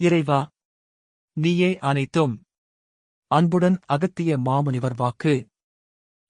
இறைவா நீயே அனைத்தும். அன்புடன் அகத்திய மாமுனிவர் வாக்கு.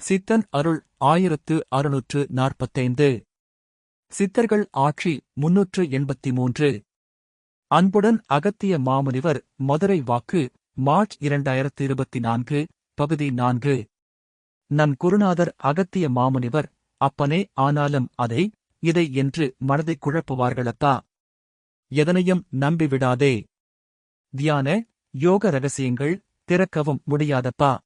சித்தன் அருள் ஆயிரத்து அறுநூற்று நாற்பத்தைந்து. சித்தர்கள் ஆட்சி முன்னூற்று எண்பத்தி மூன்று அன்புடன் அகத்திய மாமுனிவர் மதுரை வாக்கு மார்ச் இரண்டாயிரத்து இருபத்தி நான்கு பகுதி நான்கு. நம் குருநாதர் அகத்திய மாமுனிவர் அப்பனே ஆனாலும் அதை இதை என்று மனதைக் குழப்புவார்களத்தா? எதனையும் நம்பிவிடாதே. தியான யோக ரகசியங்கள் திறக்கவும் முடியாதப்பா.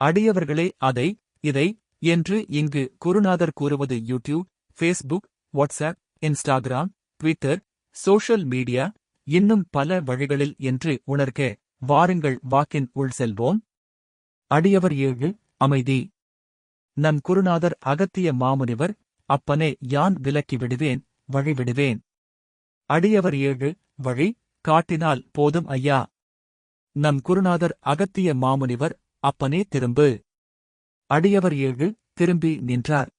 அடியவர்களே அதை இதை என்று இங்கு குருநாதர் கூறுவது YouTube Facebook WhatsApp Instagram Twitter social media இன்னும் பல வழிகளில் என்று உணர்க. வாருங்கள் வாக்கின் உள் செல்வோம். அடியவர் ஏழு அமைதி. நம் குருநாதர் அகத்திய மாமுனிவர் அப்பனே யான் விலக்கி விடுவேன் வழி விடுவேன். அடியவர் ஏழு வழி காட்டினால் போதும் ஐயா. நம் குருநாதர் அகத்திய மாமுனிவர் அப்பனே திரும்பு. அடியவர் ஏழு திரும்பி நின்றார்.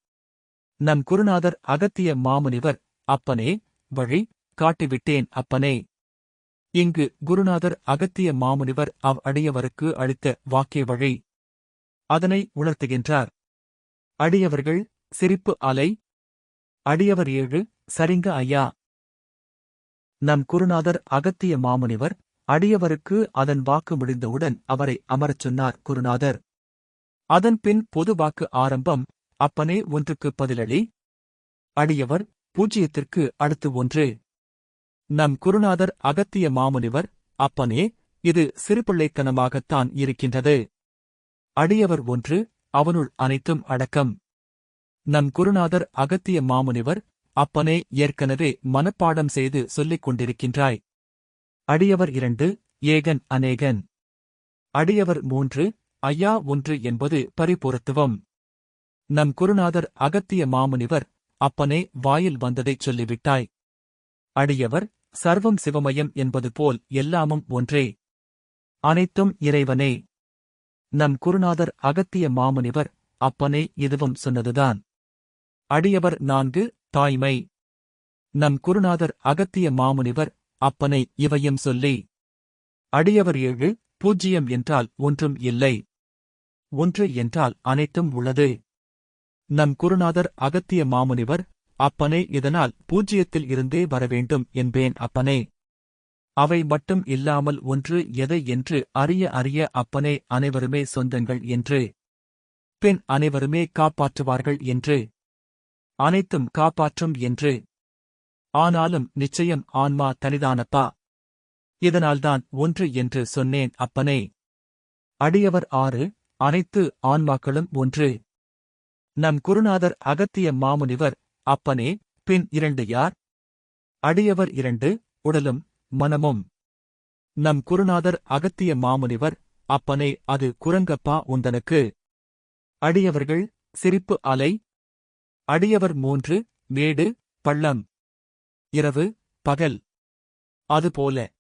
நம் குருநாதர் அகத்திய மாமுனிவர் அப்பனே வழி காட்டிவிட்டேன் அப்பனே. இங்கு குருநாதர் அகத்திய மாமுனிவர் அவ் அடியவருக்கு அளித்த வாக்கிய வழி. அதனை உணர்த்துகின்றார். அடியவர்கள் சிரிப்பு அலை. அடியவர் ஏழு சரிங்க ஐயா. நம் குருநாதர் அகத்திய மாமுனிவர் அடியவருக்கு அதன் வாக்கு முடிந்தவுடன் அவரை அமரச் சொன்னார் குருநாதர். அதன்பின் பொது வாக்கு ஆரம்பம் அப்பனே ஒன்றுக்கு பதிலளி அடியவர் பூஜ்யத்திற்கு அடுத்து ஒன்று. நம் குருநாதர் அகத்திய மாமுனிவர் அப்பனே இது சிறுபிள்ளைத்தனமாகத்தான் இருக்கின்றது. அடியவர் ஒன்று அவனுள் அனைத்தும் அடக்கம். நம் குருநாதர் அகத்திய மாமுனிவர் அப்பனே ஏற்கனவே மனப்பாடம் செய்து சொல்லிக் கொண்டிருக்கின்றாய். அடியவர் இரண்டு ஏகன் அநேகன். அடியவர் மூன்று ஐயா ஒன்று என்பது பரிபூரத்துவம். நம் குருநாதர் அகத்திய மாமுனிவர் அப்பனே வாயில் வந்ததைச் சொல்லிவிட்டாய். அடியவர் சர்வம் சிவமயம் என்பது போல் எல்லாமும் ஒன்றே. அனைத்தும் இறைவனே. நம் குருநாதர் அகத்திய மாமுனிவர் அப்பனே இதுவும் சொன்னதுதான். அடியவர் நான்கு தாய்மை. நம் குருநாதர் அகத்திய மாமுனிவர் அப்பனை இவையும் சொல்லி அடியவர் ஏழு பூஜ்ஜியம் என்றால் ஒன்றும் இல்லை. ஒன்று என்றால் அனைத்தும் உள்ளது. நம் குருநாதர் அகத்திய மாமுனிவர் அப்பனே இதனால் பூஜ்ஜியத்தில் இருந்தே வரவேண்டும் என்பேன் அப்பனே. அவை மட்டும் இல்லாமல் ஒன்று எதை என்று அறிய அறிய அப்பனே அனைவருமே சொந்தங்கள் என்று பின் அனைவருமே காப்பாற்றுவார்கள் என்று அனைத்தும் காப்பாற்றும் என்று. ஆனாலும் நிச்சயம் ஆன்மா தனிதானப்பா? இதனால்தான் ஒன்று என்று சொன்னேன் அப்பனே. அடியவர் ஆறு அனைத்து ஆன்மாக்களும் ஒன்று. நம் குருநாதர் அகத்திய மாமுனிவர் அப்பனே பின் இரண்டு யார்? அடியவர் இரண்டு உடலும் மனமும். நம் குருநாதர் அகத்திய மாமுனிவர் அப்பனே அது குரங்கப்பா உந்தனுக்கு. அடியவர்கள் சிரிப்பு அலை அடியவர் மூன்று மேடு பள்ளம். இரவு பகல். அதுபோல.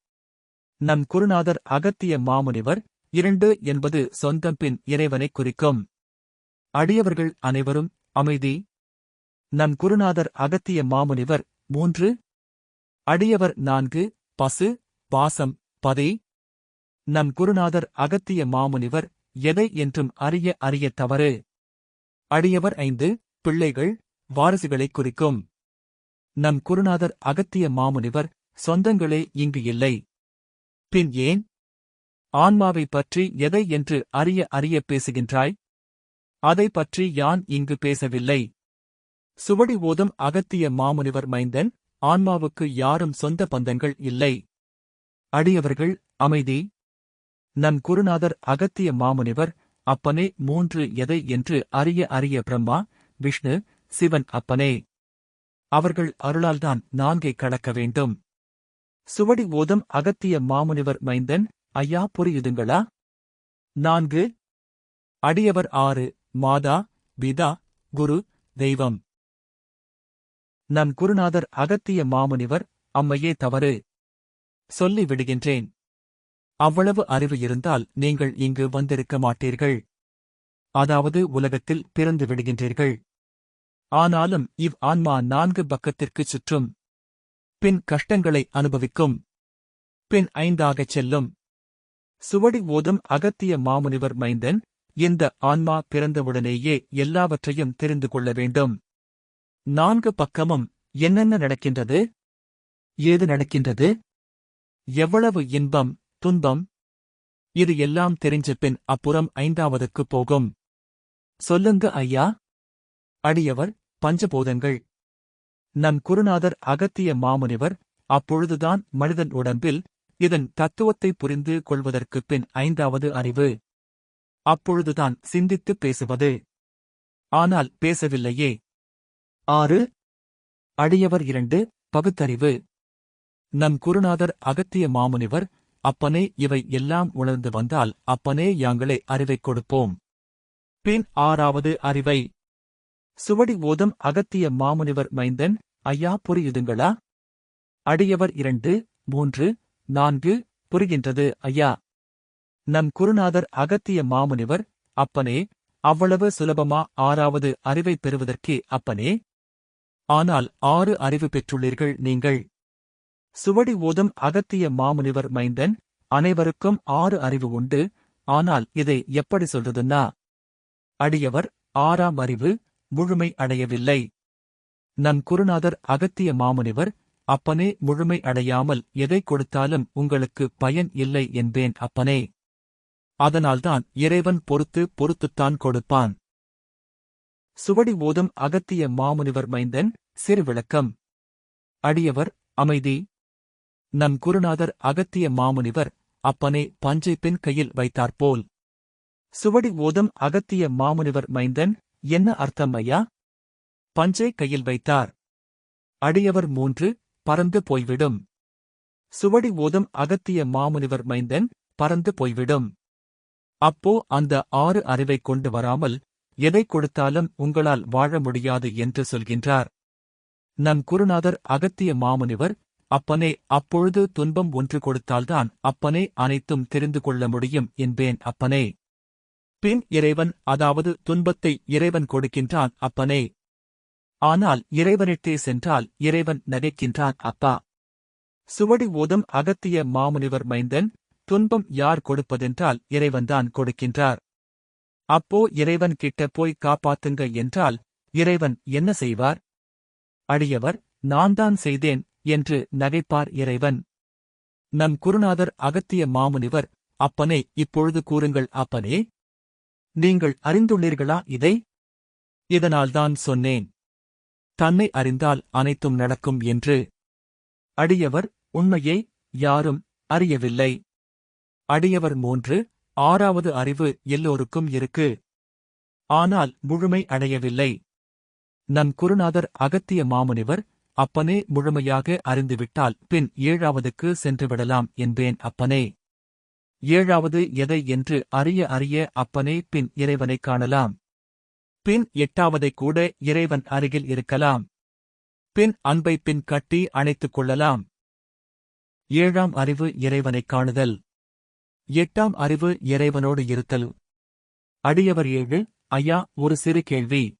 நம் குருநாதர் அகத்திய மாமுனிவர் இரண்டு என்பது சொந்தம் பின் இறைவனைக் குறிக்கும். அடியவர்கள் அனைவரும் அமைதி. நம் குருநாதர் அகத்திய மாமுனிவர் மூன்று. அடியவர் நான்கு பசு பாசம் பதை. நம் குருநாதர் அகத்திய மாமுனிவர் எதை என்றும் அறிய அறிய தவறு. அடியவர் ஐந்து பிள்ளைகள் வாரிசுகளைக் குறிக்கும். நம் குருநாதர் அகத்திய மாமுனிவர் சொந்தங்களே இங்கு இல்லை. பின் ஏன்? ஆன்மாவை பற்றி எதை என்று அறிய அறிய பேசுகின்றாய்? அதை பற்றி யான் இங்கு பேசவில்லை? சுவடி ஓதும் அகத்திய மாமுனிவர் மைந்தன் ஆன்மாவுக்கு யாரும் சொந்த பந்தங்கள் இல்லை. அடியவர்கள் அமைதி. நம் குருநாதர் அகத்திய மாமுனிவர் அப்பனே மூன்று எதை என்று அறிய அறிய பிரம்மா விஷ்ணு சிவன் அப்பனே. அவர்கள் அருளால்தான் நான்கை கடக்க வேண்டும். சுவடி ஓதம் அகத்திய மாமுனிவர் மைந்தன் ஐயா புரியுதுங்களா? நான்கு. அடியவர் ஆறு மாதா பிதா குரு தெய்வம். நம் குருநாதர் அகத்திய மாமுனிவர் அம்மையே தவறு. சொல்லி விடுகின்றேன் அவ்வளவு அறிவு இருந்தால் நீங்கள் இங்கு வந்திருக்க மாட்டீர்கள். அதாவது உலகத்தில் பிறந்து விடுகின்றீர்கள். ஆனாலும் இவ் ஆன்மா நான்கு பக்கத்திற்குச் சுற்றும். பின் கஷ்டங்களை அனுபவிக்கும். பின் ஐந்தாகச் செல்லும். சுவடி ஓதும் அகத்திய மாமுனிவர் மைந்தன் இந்த ஆன்மா பிறந்தவுடனேயே எல்லாவற்றையும் தெரிந்து கொள்ள வேண்டும். நான்கு பக்கமும் என்னென்ன நடக்கின்றது? ஏது நடக்கின்றது? எவ்வளவு இன்பம் துன்பம்? இது எல்லாம் தெரிஞ்ச பின் அப்புறம் ஐந்தாவதுக்குப் போகும். சொல்லுங்க ஐயா. அடியவர் பஞ்சபூதங்கள். நம் குருநாதர் அகத்திய மாமுனிவர் அப்பொழுதுதான் மனிதன் உடம்பில் இதன் தத்துவத்தை புரிந்து கொள்வதற்குப் பின் ஐந்தாவது அறிவு. அப்பொழுதுதான் சிந்தித்து பேசுவது. ஆனால் பேசவில்லையே. ஆறு. அடியவர் இரண்டு பகுத்தறிவு. நம் குருநாதர் அகத்திய மாமுனிவர் அப்பனே இவை எல்லாம் உணர்ந்து வந்தால் அப்பனே யாங்களே அறிவைக் கொடுப்போம். பின் ஆறாவது அறிவை. சுவடி ஓதும் அகத்திய மாமுனிவர் மைந்தன் ஐயா புரியுதுங்களா? அடியவர் இரண்டு மூன்று நான்கு புரிகின்றது ஐயா. நம் குருநாதர் அகத்திய மாமுனிவர் அப்பனே அவ்வளவு சுலபமா ஆறாவது அறிவை பெறுவதற்கே அப்பனே? ஆனால் ஆறு அறிவு பெற்றுள்ளீர்கள் நீங்கள். சுவடி ஓதும் அகத்திய மாமுனிவர் மைந்தன் அனைவருக்கும் ஆறு அறிவு உண்டு. ஆனால் இதை எப்படி சொல்றதுன்னா அடியவர் ஆறாம் அறிவு முழுமை அடையவில்லை. நம் குருநாதர் அகத்திய மாமுனிவர் அப்பனே முழுமை அடையாமல் எதை கொடுத்தாலும் உங்களுக்கு பயன் இல்லை என்பேன் அப்பனே. அதனால்தான் இறைவன் பொறுத்து பொறுத்துத்தான் கொடுப்பான். சுவடி ஓதும் அகத்திய மாமுனிவர் மைந்தன் சிறு விளக்கம் அடியவர் அமைதி. நம் குருநாதர் அகத்திய மாமுனிவர் அப்பனே பஞ்சை பின் கையில் வைத்தாற்போல். சுவடி ஓதம் அகத்திய மாமுனிவர் மைந்தன் என்ன அர்த்தம் ஐயா? பஞ்சை கையில் வைத்தார். அடியவர் மூன்று பறந்து போய்விடும். சுவடி ஓதம் அகத்திய மாமுனிவர் மைந்தன் பறந்து போய்விடும். அப்போ அந்த ஆறு அறிவைக் கொண்டு வராமல் எதை கொடுத்தாலும் உங்களால் வாழ முடியாது என்று சொல்கின்றார். நம் குருநாதர் அகத்திய மாமுனிவர் அப்பனே அப்பொழுது துன்பம் ஒன்று கொடுத்தால்தான் அப்பனே அனைத்தும் தெரிந்து கொள்ள முடியும் என்பேன் அப்பனே. பின் இறைவன் அதாவது துன்பத்தை இறைவன் கொடுக்கின்றான் அப்பனே. ஆனால் இறைவனிட்டே சென்றால் இறைவன் நகைக்கின்றான் அப்பா. சுவடி ஓதும் அகத்திய மாமுனிவர் மைந்தன் துன்பம் யார் கொடுப்பதென்றால் இறைவன்தான் கொடுக்கின்றார். அப்போ இறைவன் கிட்ட போய் காப்பாத்துங்க என்றால் இறைவன் என்ன செய்வார்? அடியவர் நான்தான் செய்தேன் என்று நகைப்பார் இறைவன். நம் குருநாதர் அகத்திய மாமுனிவர் அப்பனே இப்பொழுது கூறுங்கள் அப்பனே நீங்கள் அறிந்துள்ளீர்களா இதை? இதனால்தான் சொன்னேன். தன்னை அறிந்தால் அனைத்தும் நடக்கும் என்று. அடியவர் உண்மையை யாரும் அறியவில்லை. அடியவர் மூன்று ஆறாவது அறிவு எல்லோருக்கும் இருக்கு. ஆனால் முழுமை அடையவில்லை. நம் குருநாதர் அகத்திய மாமுனிவர் அப்பனே முழுமையாக அறிந்துவிட்டால் பின் ஏழாவதுக்கு சென்றுவிடலாம் என்பேன் அப்பனே. ஏழாவது எதை என்று அறிய அறிய அப்பனே பின் இறைவனைக் காணலாம். பின் எட்டாவதை கூட இறைவன் அருகில் இருக்கலாம். பின் அன்பை பின் கட்டி அணைத்துக் கொள்ளலாம். ஏழாம் அறிவு இறைவனைக் காணுதல். எட்டாம் அறிவு இறைவனோடு இருத்தல். அடியவர் ஏழு ஐயா ஒரு சிறு கேள்வி.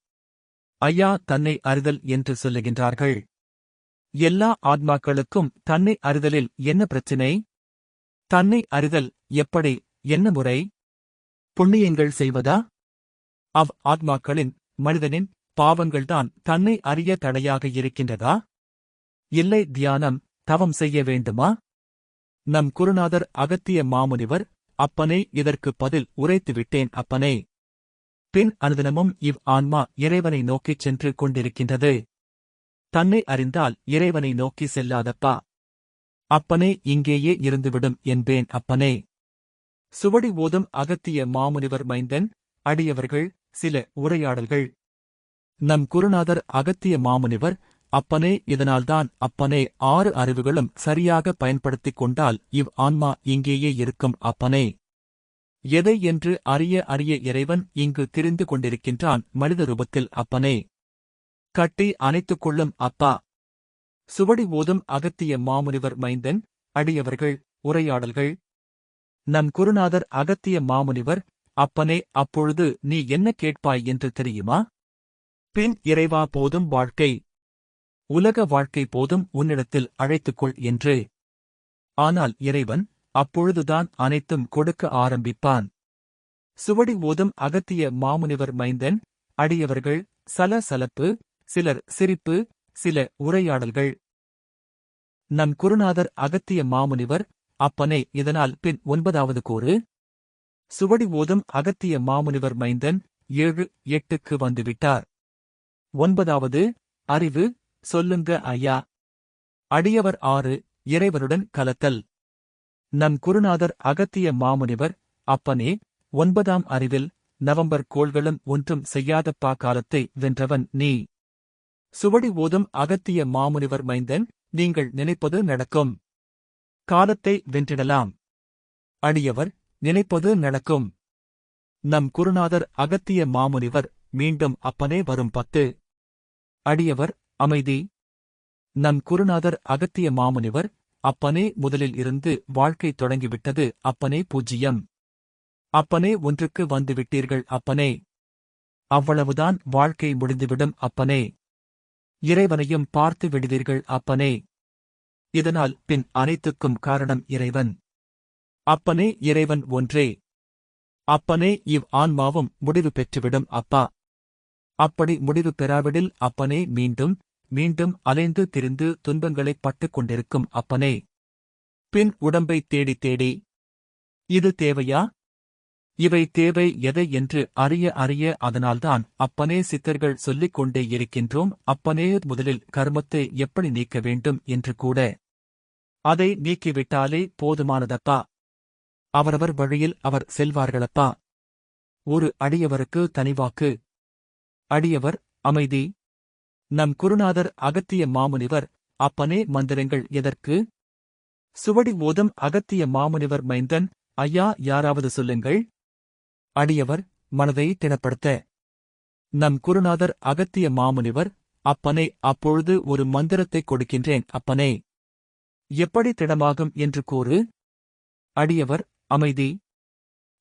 ஐயா தன்னை அறிதல் என்று சொல்லுகின்றார்கள். எல்லா ஆத்மாக்களுக்கும் தன்னை அறிதலில் என்ன பிரச்சினை? தன்னை அறிதல் எப்படி? என்ன முறை? புண்ணியங்கள் செய்வதா? அவ் ஆத்மாக்களின் மனிதனின் பாவங்கள்தான் தன்னை அறிய தடையாக இருக்கின்றதா? இல்லை தியானம் தவம் செய்ய வேண்டுமா? நம் குருநாதர் அகத்திய மாமுனிவர் அப்பனே இதற்கு பதில் உரைத்துவிட்டேன் அப்பனே. பின் அனுதினமும் இவ் ஆன்மா இறைவனை நோக்கிச் சென்று கொண்டிருக்கின்றது. தன்னை அறிந்தால் இறைவனை நோக்கி செல்லாதப்பா. அப்பனே இங்கேயே இருந்துவிடும் என்பேன் அப்பனே. சுவடி ஓதும் அகத்திய மாமுனிவர் மைந்தன் அடியவர்கள் சில உரையாடல்கள். நம் குருநாதர் அகத்திய மாமுனிவர் அப்பனே இதனால்தான் அப்பனே ஆறு அறிவுகளும் சரியாக பயன்படுத்திக் கொண்டால் இவ் ஆன்மா இங்கேயே இருக்கும் அப்பனே. எதை என்று அறிய அறிய இறைவன் இங்கு திரிந்து கொண்டிருக்கின்றான் மனித ரூபத்தில் அப்பனே. கட்டி அணைத்துக் கொள்ளும் அப்பா. சுவடி ஓதும் அகத்திய மாமுனிவர் மைந்தன் அடியவர்கள் உரையாடல்கள். நம் குருநாதர் அகத்திய மாமுனிவர் அப்பனே அப்பொழுது நீ என்ன கேட்பாய் என்று தெரியுமா? பின் இறைவா போதும் வாழ்க்கை. உலக வாழ்க்கை போதும் உன்னிடத்தில் அழைத்துக்கொள் என்று. ஆனால் இறைவன் அப்பொழுதுதான் அனைத்தும் கொடுக்க ஆரம்பிப்பான். சுவடி ஓதும் அகத்திய மாமுனிவர் மைந்தன் அடியவர்கள் சல சலப்பு சிலர் சிரிப்பு சில உரையாடல்கள். நம் குருநாதர் அகத்திய மாமுனிவர் அப்பனே இதனால் பின் ஒன்பதாவது கூறு. சுவடி ஓதும் அகத்திய மாமுனிவர் மைந்தன் ஏழு எட்டுக்கு வந்துவிட்டார். ஒன்பதாவது அறிவு சொல்லுங்க ஐயா. அடியவர் ஆறு இறைவனுடன் கலத்தல். நம் குருநாதர் அகத்திய மாமுனிவர் அப்பனே ஒன்பதாம் அறிவில் நவம்பர் கோள்களும் ஒன்றும் செய்யாதப்பா காலத்தை வென்றவன் நீ. சுவடி ஓதும் அகத்திய மாமுனிவர் மைந்தன் நீங்கள் நினைப்பது நடக்கும். காலத்தை வென்றிடலாம். அடியவர் நினைப்பது நடக்கும். நம் குருநாதர் அகத்திய மாமுனிவர் மீண்டும் அப்பனே வரும் பத்து. அடியவர் அமைதி. நம் குருநாதர் அகத்திய மாமுனிவர் அப்பனே முதலில் இருந்து வாழ்க்கை தொடங்கிவிட்டது அப்பனே பூஜ்யம் அப்பனே ஒன்றுக்கு வந்துவிட்டீர்கள் அப்பனே. அவ்வளவுதான் வாழ்க்கை முடிந்துவிடும் அப்பனே. இறைவனையும் பார்த்து விடுவீர்கள் அப்பனே. இதனால் பின் அனைத்துக்கும் காரணம் இறைவன். அப்பனே இறைவன் ஒன்றே. அப்பனே இவ் ஆன்மாவும் முடிவு பெற்றுவிடும் அப்பா. அப்படி முடிவு பெறாவிடில் அப்பனே மீண்டும் மீண்டும் அலைந்து திரிந்து துன்பங்களைப் பட்டுக் கொண்டிருக்கும் அப்பனே. பின் உடம்பை தேடி தேடி. இது தேவையா? இவை தேவை எதை என்று அறிய அறிய அதனால்தான் அப்பனே சித்தர்கள் சொல்லிக் கொண்டே இருக்கின்றோம் அப்பனே முதலில் கர்மத்தை எப்படி நீக்க வேண்டும் என்று கூட. அதை நீக்கிவிட்டாலே போதுமானதப்பா? அவரவர் வழியில் அவர் செல்வார்களப்பா? ஒரு அடியவருக்கு தனிவாக்கு. அடியவர் அமைதி. நம் குருநாதர் அகத்திய மாமுனிவர் அப்பனே மந்திரங்கள் எதற்கு? சுவடி ஓதம் அகத்திய மாமுனிவர் மைந்தன் ஐயா யாராவது சொல்லுங்கள். அடியவர் மனதை திடப்படுத்த. நம் குருநாதர் அகத்திய மாமுனிவர் அப்பனே அப்பொழுது ஒரு மந்திரத்தைக் கொடுக்கின்றேன் அப்பனே. எப்படி திடமாகும்? என்று கூறு. அடியவர் அமைதி.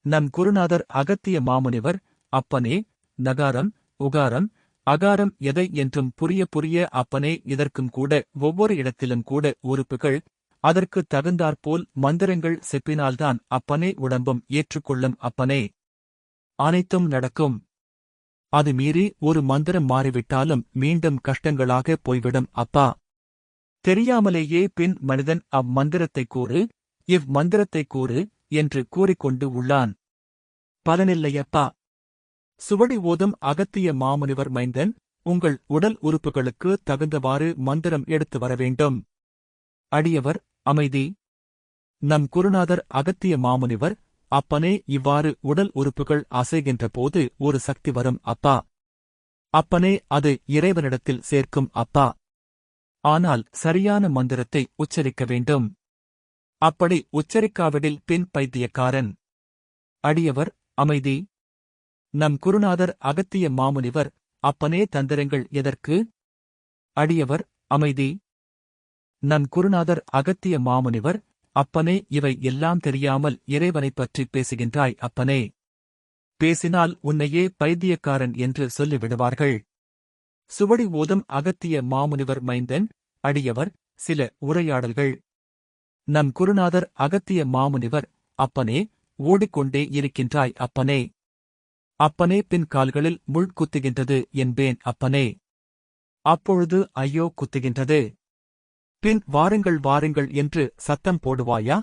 நம் குருநாதர் அகத்திய மாமுனிவர் அப்பனே நகாரம் உகாரம் அகாரம் எதை என்றும் புரிய புரிய அப்பனே இதற்கும் கூட ஒவ்வொரு இடத்திலும் கூட உறுப்புகள் அதற்கு தகுந்தாற்போல் மந்திரங்கள் செப்பினால்தான் அப்பனே உடம்பும் ஏற்றுக்கொள்ளும் அப்பனே. அனைத்தும் நடக்கும். அது மீறி ஒரு மந்திரம் மாறிவிட்டாலும் மீண்டும் கஷ்டங்களாக போய்விடும் அப்பா. தெரியாமலேயே பின் மனிதன் அம்மந்திரத்தை கூறு இவ் மந்திரத்தை கூறு என்று கூறிக்கொண்டு உள்ளான். பலனில்லையப்பா. சுவடி ஓதும் அகத்திய மாமுனிவர் மைந்தன் உங்கள் உடல் உறுப்புகளுக்கு தகுந்தவாறு மந்திரம் எடுத்து வர வேண்டும். அடியவர் அமைதி. நம் குருநாதர் அகத்திய மாமுனிவர் அப்பனே இவ்வாறு உடல் உறுப்புகள் அசைகின்ற போது ஒரு சக்தி வரும் அப்பா. அப்பனே அது இறைவனிடத்தில் சேர்க்கும் அப்பா. ஆனால் சரியான மந்திரத்தை உச்சரிக்க வேண்டும். அப்படி உச்சரிக்காவிடில் பின் பைத்தியக்காரன். அடியவர் அமைதி. நம் குருநாதர் அகத்திய மாமுனிவர் அப்பனே தந்திரங்கள் எதற்கு? அடியவர் அமைதி. நம் குருநாதர் அகத்திய மாமுனிவர் அப்பனே இவை எல்லாம் தெரியாமல் இறைவனைப் பற்றி பேசுகின்றாய் அப்பனே. பேசினால் உன்னையே பைத்தியக்காரன் என்று சொல்லிவிடுவார்கள். சுவடி ஓதும் அகத்திய மாமுனிவர் மைந்தன் அடியவர் சில உரையாடல்கள். நம் குருநாதர் அகத்திய மாமுனிவர் அப்பனே ஓடிக்கொண்டே இருக்கின்றாய் அப்பனே. அப்பனே பின் கால்களில் முள் குத்துகின்றது என்பேன் அப்பனே. அப்பொழுது ஐயோ குத்துகின்றது. பின் வாருங்கள் வாருங்கள் என்று சத்தம் போடுவாயா?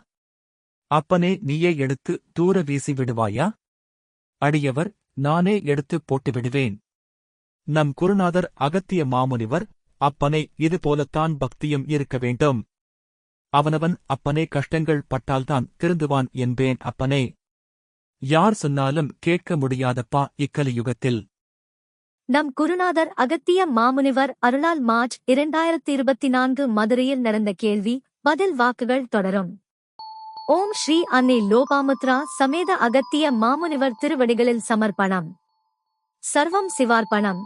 அப்பனே நீயே எடுத்து தூர வீசி விடுவாயா அடியவர் நானே எடுத்து போட்டுவிடுவேன். நம் குருநாதர் அகத்திய மாமுனிவர் அப்பனே இது போலத்தான் பக்தியும் இருக்க வேண்டும். அவனவன் அப்பனே கஷ்டங்கள் பட்டால்தான் திருந்துவான் என்பேன் அப்பனே. யார் சொன்னாலும் கேட்க முடியாதப்பா இக்கலியுகத்தில். நம் குருநாதர் அகத்திய மாமுனிவர் அருளால் மார்ச் இரண்டாயிரத்தி இருபத்தி நான்கு மதுரையில் நடந்த கேள்வி பதில் வாக்குகள் தொடரும். ஓம் ஸ்ரீ அன்னை லோபாமுத்ரா சமேத அகத்திய மாமுனிவர் திருவடிகளில் சமர்ப்பணம். சர்வம் சிவார்ப்பணம்.